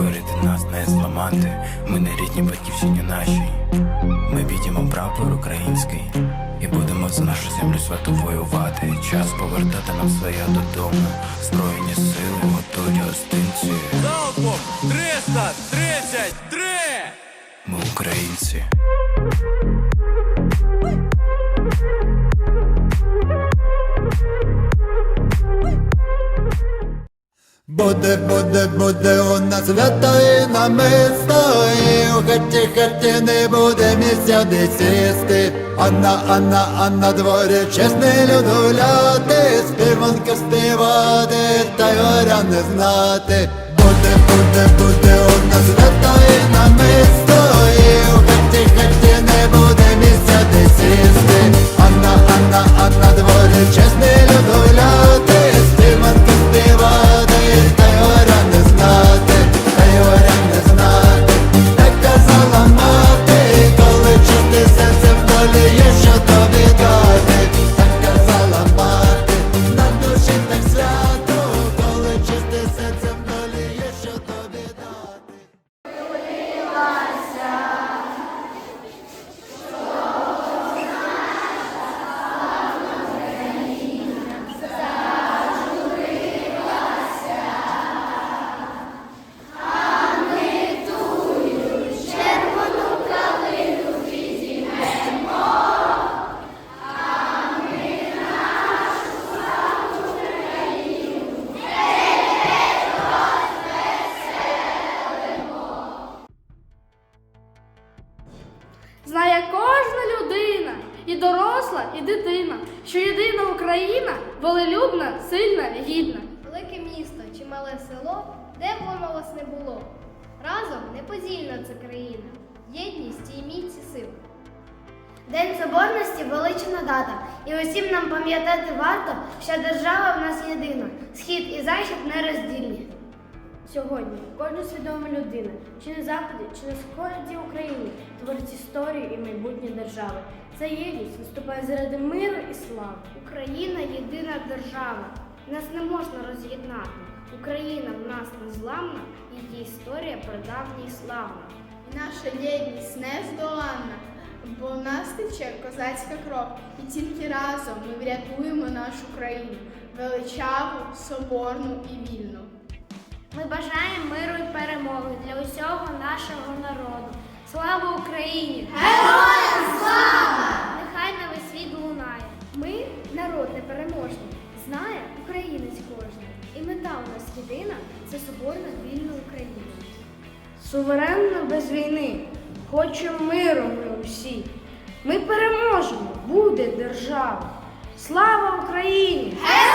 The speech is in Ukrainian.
Покорити, нас не зламати. Ми не рідні батьківщині нашій. Ми підіймо прапор український і будемо за нашу землю святу воювати. Час повертати нам своє додому. Збройні сили готують гостинці. Залпом 333! Ми українці. Буде, буде, буде у нас свято і намисто, і у хаті, хаті не буде місця де сісти. Анна, Анна, а на, дворі чесний люд гуляти, співанки співати, та горя не знати. Буде, буде, буде у нас свято і намисто, Знає кожна людина, і доросла, і дитина, що єдина Україна волелюбна, сильна, гідна. Велике місто чи мале село, де б воно вас не було. Разом неподільна це країна, єдність і міці сил. День Соборності велична дата, і усім нам пам'ятати варто, що держава в нас єдина, схід і захід нероздільні. Сьогодні кожна свідома людина, чи на заході, чи на сході України, творить історію і майбутнє держави. Ця єдність виступає заради миру і слави. Україна єдина держава. Нас не можна роз'єднати. Україна в нас незламна, її історія прадавня і славна. Наша єдність нездоланна, бо в нас тече козацька кров, і тільки разом ми врятуємо нашу країну, величаву, соборну і вільну. Ми бажаємо миру і перемоги для усього нашого народу. Слава Україні! Героям слава! Нехай на весь світ лунає. Ми народ непереможний, знає українець кожен. І мета у нас єдина це соборна вільна Україна. Суверенна без війни, хочемо миру ми усі. Ми переможемо, буде держава. Слава Україні! Героям!